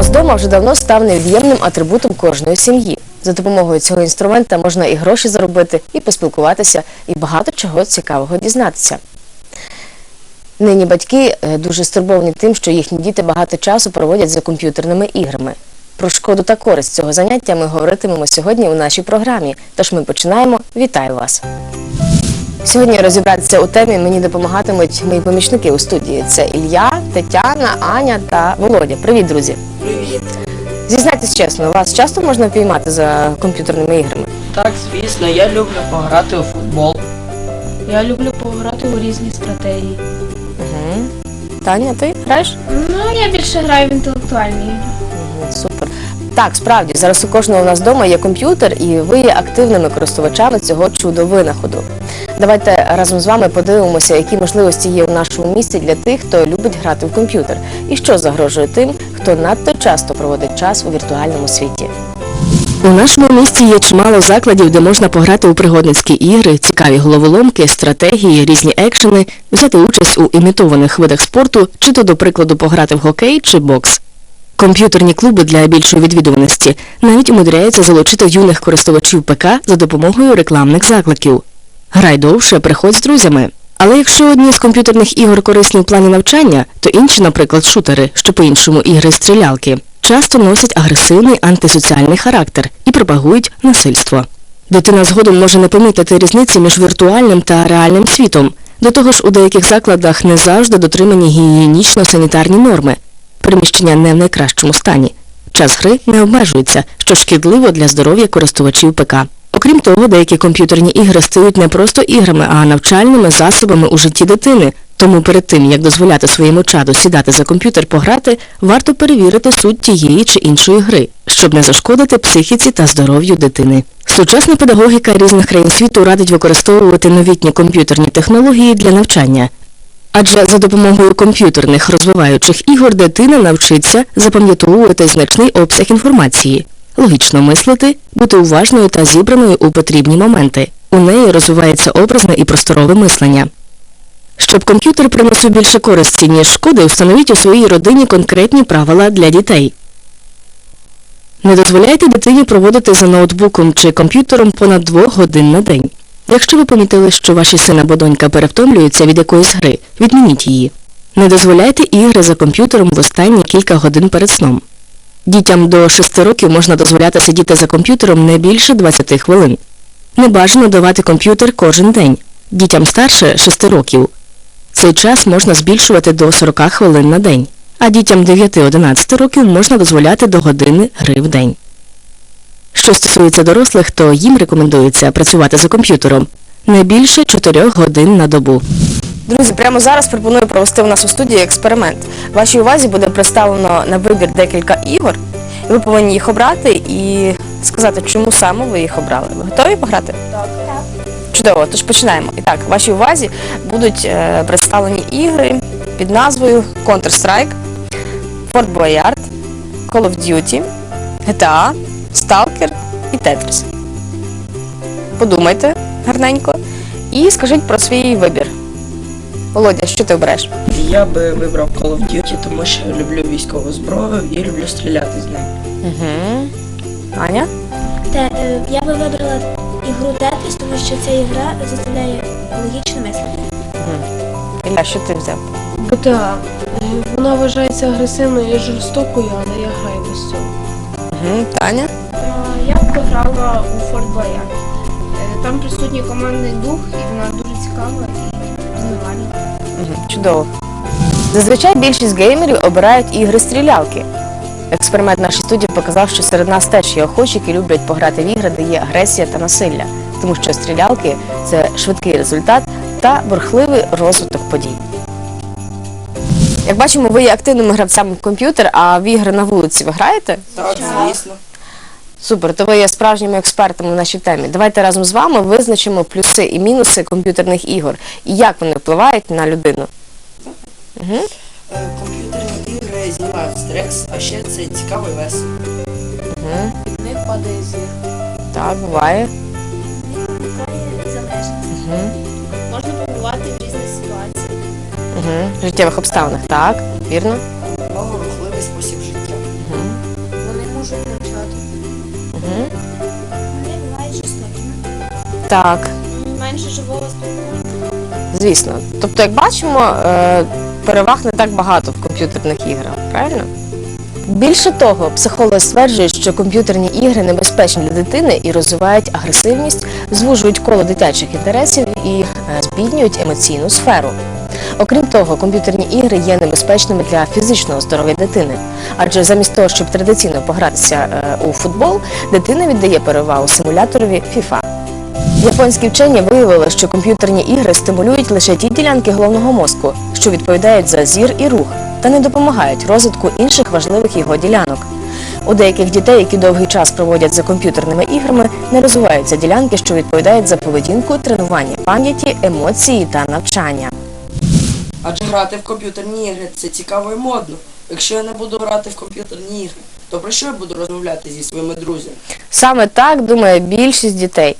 вдома вже давно став невід'ємним атрибутом кожної сім'ї. За допомогою цього інструмента можна і гроші заробити, і поспілкуватися, і багато чого цікавого дізнатися. Нині батьки е, дуже стурбовані тим, що їхні діти багато часу проводять за комп'ютерними іграми. Про шкоду та користь цього заняття ми говоритимемо сьогодні у нашій програмі. Тож ми починаємо. Вітаю вас! Сьогодні розібратися у темі мені допомагатимуть мої помічники у студії. Це Ілля, Тетяна, Аня та Володя. Привіт, друзі! Привіт. Зізнайтесь чесно, вас часто можна впіймати за комп'ютерними іграми? Так, звісно, я люблю пограти у футбол. Я люблю пограти у різні стратегії. Угу. Таня, ти граєш? Ну, я більше граю в інтелектуальні ігри. Мгм, Супер. Так, справді, зараз у кожного у нас вдома є комп'ютер, і ви є активними користувачами цього чудо-винаходу. Давайте разом з вами подивимося, які можливості є у нашому місті для тих, хто любить грати в комп'ютер, і що загрожує тим, хто надто часто проводить час у віртуальному світі. У нашому місті є чимало закладів, де можна пограти у пригодницькі ігри, цікаві головоломки, стратегії, різні екшени, взяти участь у імітованих видах спорту, чи то, до прикладу, пограти в хокей чи бокс. Комп'ютерні клуби для більшої відвідуваності навіть умудряються залучити юних користувачів ПК за допомогою рекламних закликів. Грай довше, приходь з друзями. Але якщо одні з комп'ютерних ігор корисні в плані навчання, то інші, наприклад, шутери, що по-іншому ігри-стрілялки, часто носять агресивний антисоціальний характер і пропагують насильство. Дитина згодом може не помітити різниці між віртуальним та реальним світом. До того ж, у деяких закладах не завжди дотримані гігієнічно-санітарні норми. Приміщення не в найкращому стані. Час гри не обмежується, що шкідливо для здоров'я користувачів ПК. Окрім того, деякі комп'ютерні ігри стають не просто іграми, а навчальними засобами у житті дитини. Тому перед тим, як дозволяти своєму чаду сідати за комп'ютер пограти, варто перевірити суть тієї чи іншої гри, щоб не зашкодити психіці та здоров'ю дитини. Сучасна педагогіка різних країн світу радить використовувати новітні комп'ютерні технології для навчання. Адже за допомогою комп'ютерних розвиваючих ігор дитина навчиться запам'ятовувати значний обсяг інформації, логічно мислити, бути уважною та зібраною у потрібні моменти. У неї розвивається образне і просторове мислення. Щоб комп'ютер приносив більше користі, ніж шкоди, встановіть у своїй родині конкретні правила для дітей. Не дозволяйте дитині проводити за ноутбуком чи комп'ютером понад двох годин на день. Якщо ви помітили, що ваші син або донька перевтомлюються від якоїсь гри, відмініть її. Не дозволяйте ігри за комп'ютером в останні кілька годин перед сном. Дітям до 6 років можна дозволяти сидіти за комп'ютером не більше 20 хвилин. Не бажано давати комп'ютер кожен день. Дітям старше 6 років. Цей час можна збільшувати до 40 хвилин на день, а дітям 9-11 років можна дозволяти до години гри в день. Що стосується дорослих, то їм рекомендується працювати за комп'ютером не більше 4 годин на добу. Друзі, прямо зараз пропоную провести у нас у студії експеримент. Вашій увазі буде представлено на вибір декілька ігор, і ви повинні їх обрати і сказати, чому саме ви їх обрали. Ви готові пограти? Так. Чудово, тож починаємо. І так, вашій увазі будуть е, представлені ігри під назвою Counter-Strike, Fort Boyard, Call of Duty, GTA, Stalker і Tetris. Подумайте гарненько і скажіть про свій вибір. Володя, що ти обереш? Я би вибрав Call of Duty, тому що я люблю військову зброю і люблю стріляти з нею. Угу. Аня? Те, е, я би вибрала ігру Тетріс, тому що ця ігра заставляє логічно мислити. Ілля, що ти взяв? GTA. Е, Вона вважається агресивною і жорстокою, але я граю без цього. Угу. Таня? Я б пограла у Fort Boyard. Е, Там присутній командний дух, і вона дуже цікава. Угу. Чудово. Зазвичай більшість геймерів обирають ігри-стрілялки. Експеримент нашої студії показав, що серед нас теж є охочі, які люблять пограти в ігри, де є агресія та насилля, тому що стрілялки це швидкий результат та бурхливий розвиток подій. Як бачимо, ви є активними гравцями в комп'ютер, а в ігри на вулиці ви граєте? Так, звісно. Супер, то ви є справжніми експертами в нашій темі. Давайте разом з вами визначимо плюси і мінуси комп'ютерних ігор і як вони впливають на людину. Угу. Е, Комп'ютерні ігри знімають стрес, а ще це цікаво і весело. Угу. В них падає зір. Так, буває. Залежність. Угу. Можна побувати в різних ситуаціях. Угу. В життєвих обставинах, так, вірно. Так, Менше живого спілкування. звісно. Тобто, як бачимо, е, переваг не так багато в комп'ютерних іграх, правильно? Більше того, психологи стверджують, що комп'ютерні ігри небезпечні для дитини і розвивають агресивність, звужують коло дитячих інтересів і е, збіднюють емоційну сферу. Окрім того, комп'ютерні ігри є небезпечними для фізичного здоров'я дитини, адже замість того, щоб традиційно погратися е, у футбол, дитина віддає перевагу симуляторові FIFA. Японські вчені виявили, що комп'ютерні ігри стимулюють лише ті ділянки головного мозку, що відповідають за зір і рух, та не допомагають розвитку інших важливих його ділянок. У деяких дітей, які довгий час проводять за комп'ютерними іграми, не розвиваються ділянки, що відповідають за поведінку, тренування пам'яті, емоції та навчання. Адже грати в комп'ютерні ігри це цікаво і модно. Якщо я не буду грати в комп'ютерні ігри, то про що я буду розмовляти зі своїми друзями? Саме так думає більшість дітей.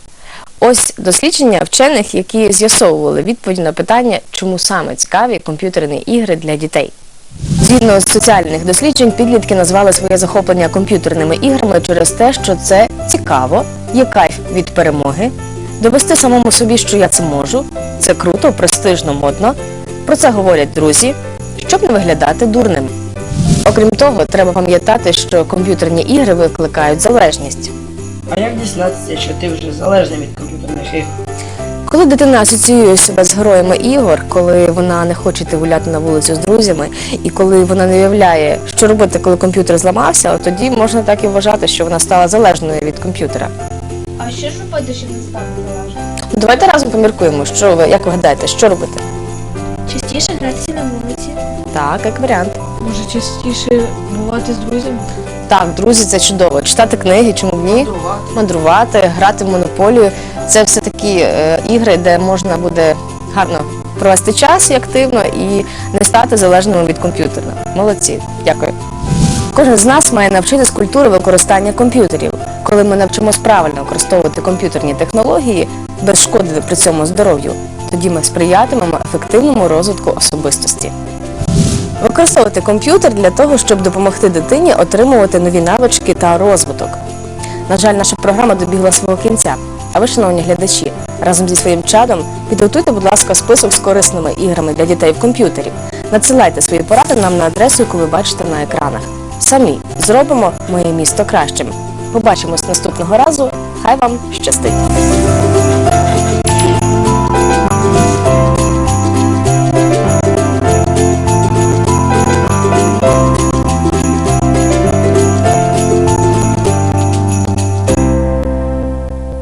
Ось дослідження вчених, які з'ясовували відповідь на питання, чому саме цікаві комп'ютерні ігри для дітей. Згідно з соціальних досліджень, підлітки назвали своє захоплення комп'ютерними іграми через те, що це цікаво, є кайф від перемоги, довести самому собі, що я це можу, це круто, престижно, модно. Про це говорять друзі, щоб не виглядати дурним. Окрім того, треба пам'ятати, що комп'ютерні ігри викликають залежність. А як дізнатися, що ти вже залежний від комп'ютерних ігр? Коли дитина асоціює себе з героями ігор, коли вона не хоче йти гуляти на вулицю з друзями, і коли вона не уявляє, що робити, коли комп'ютер зламався, от тоді можна так і вважати, що вона стала залежною від комп'ютера. А що ж робити, щоб не стати залежним? Ну, Давайте разом поміркуємо, що ви як ви гадаєте, що робити? Частіше гратися на вулиці. Так, як варіант. Може частіше бувати з друзями? Так, друзі, це чудово. Читати книги, чому б ні? Мандрувати. мандрувати, грати в монополію. Це все такі е, ігри, де можна буде гарно провести час і активно і не стати залежними від комп'ютера. Молодці, дякую. Кожен з нас має навчитись культури використання комп'ютерів. Коли ми навчимось правильно використовувати комп'ютерні технології без шкоди при цьому здоров'ю, тоді ми сприятимемо ефективному розвитку особистості. Використовувати комп'ютер для того, щоб допомогти дитині отримувати нові навички та розвиток. На жаль, наша програма добігла свого кінця. А ви, шановні глядачі, разом зі своїм чадом підготуйте, будь ласка, список з корисними іграми для дітей в комп'ютері. Надсилайте свої поради нам на адресу, яку ви бачите на екранах. Самі зробимо моє місто кращим. Побачимось наступного разу. Хай вам щастить!